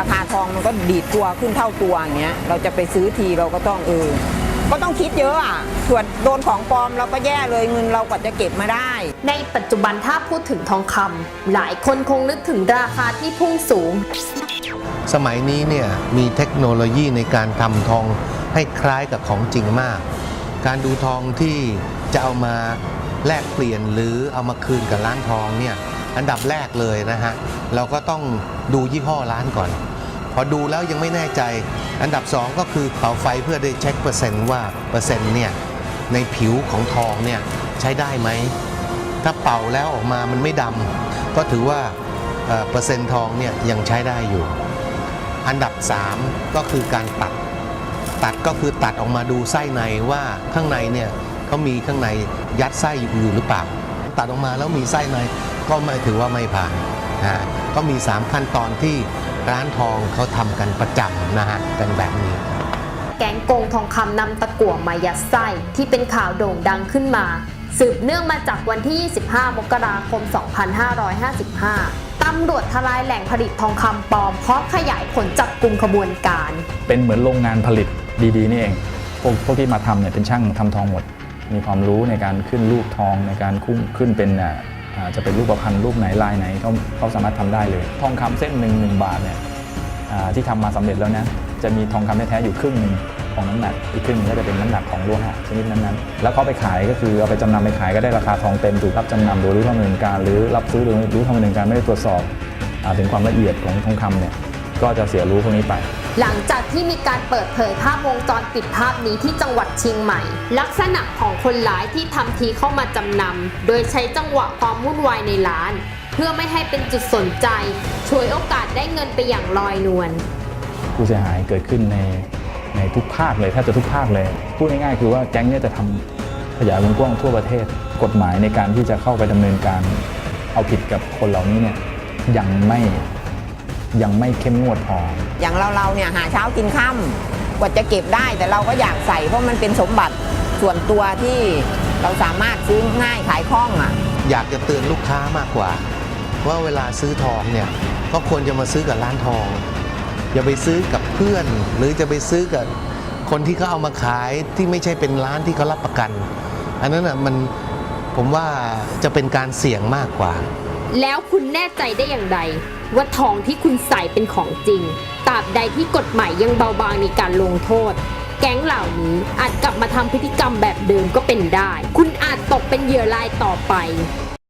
องมันก็ดีดตัวขึ้นเท่าตัวอย่างเงี้ยเราจะไปซื้อทีเราก็ต้องเออก็ต้องคิดเยอะอะส่วนโดนของปลอมเราก็แย่เลยเงินเรากว่าจะเก็บมาได้ ในปัจจุบันถ้าพูดถึงทองคำหลายคนคงนึกถึงราคาที่พุ่งสูง สมัยนี้เนี่ยมีเทคโนโลยีในการทำทองให้คล้ายกับของจริงมาก การดูทองที่จะเอามาแลกเปลี่ยนหรือเอามาคืนกับร้านทองเนี่ย อันดับแรกเลยนะฮะ เราก็ต้องดูยี่ห้อร้านก่อน พอดูแล้วยังไม่แน่ใจ อันดับสองก็คือเป่าไฟเพื่อได้เช็คเปอร์เซ็นต์ว่าเปอร์เซ็นต์เนี่ยในผิวของทองเนี่ยใช้ได้ไหม ถ้าเป่าแล้วออกมามันไม่ดำก็ถือว่าเอ่อเปอร์เซ็นต์ทองเนี่ยยังใช้ได้อยู่ อันดับ 3 ก็คือการตัด ตัดก็คือตัดออกมาดูไส้ในว่าข้างในเนี่ยเขามีข้างในยัดไส้อยู่หรือเปล่า ตัดออกมาแล้วมีไส้ในก็ไม่ถือว่าไม่ผ่านนะฮะก็มี 3 ขั้นตอนที่ร้านทองเขาทำกันประจำนะฮะเป็นแบบนี้ แก๊งโกงทองคำนำตะกั่วมายัดไส้ที่เป็นข่าวโด่งดังขึ้นมา สืบเนื่องมาจากวันที่ 25 มกราคม 2555 ตำรวจทลายแหล่งผลิตทองคำปลอมพร้อมขยายผลจับกลุ่มขบวนการ เป็นเหมือนโรงงานผลิตดีๆนี่เอง พวกพวกที่มาทำเนี่ยเป็นช่างทำทองหมด มีความรู้ในการขึ้นรูปทองในการคุ้มขึ้นเป็นอ่าอ่าจะเป็นรูปประพันธ์รูปไหนลายไหนเขาเขาสามารถทำได้เลย ทองคำเส้นหนึ่งหนึ่งบาทเนี่ยที่ทำมาสำเร็จแล้วนะจะมีทองคำแท้ๆอยู่ครึ่งหนึ่งของน้ำหนักอีกครึ่งหนึงก็จะเป็นน้ำหนักของโลหะชนิดนั้นๆ แล้วเขาไปขายก็คือเอาไปจำนำไปขายก็ได้ราคาทองเต็มถูกรับจำนำโดยรู้เท่าไม่ถึงการ หรือรับซื้อโดยรู้เท่าไม่ถึงการไม่ได้ตรวจสอบอถึงความละเอียดของทองคำเนี่ยก็จะเสียรู้พวกนี้ไป หลังจากที่มีการเปิดเผยภาพวงจรปิดภาพนี้ที่จังหวัดเชียงใหม่ ลักษณะของคนร้ายที่ทำทีเข้ามาจำนำโดยใช้จังหวะความวุ่นวายในร้าน เพื่อไม่ให้เป็นจุดสนใจช่วยโอกาสได้เงินไปอย่างลอยนวลผู้เสียหายเกิดขึ้นในในทุกภาคเลยแทบจะทุกภาคเลย พูดง่ายๆคือว่าแก๊งเนี่ยจะทำขยายวงกว้างทั่วประเทศ กฎหมายในการที่จะเข้าไปดำเนินการเอาผิดกับคนเหล่านี้เนี่ยยังไม่ ยังไม่เข้มงวดพอ อย่างเราเราๆเนี่ยหาเช้ากินค่ำกว่าจะเก็บได้แต่เราก็อยากใส่เพราะมันเป็นสมบัติส่วนตัวที่เราสามารถซื้อง่ายขายคล่องอะ อยากจะเตือนลูกค้ามากกว่า ว่าเวลาซื้อทองเนี่ยก็ควรจะมาซื้อกับร้านทอง อย่าไปซื้อกับเพื่อน หรือจะไปซื้อกับคนที่เขาเอามาขายที่ไม่ใช่เป็นร้านที่เขารับประกัน อันนั้นอะมันผมว่าจะเป็นการเสี่ยงมากกว่า แล้วคุณแน่ใจได้อย่างไร ว่าทองที่คุณใส่เป็นของจริงตราบใดที่กฎหมายยังเบาบางในการลงโทษ แก๊งเหล่านี้อาจกลับมาทำพฤติกรรมแบบเดิมก็เป็นได้ คุณอาจตกเป็นเหยื่อรายต่อไป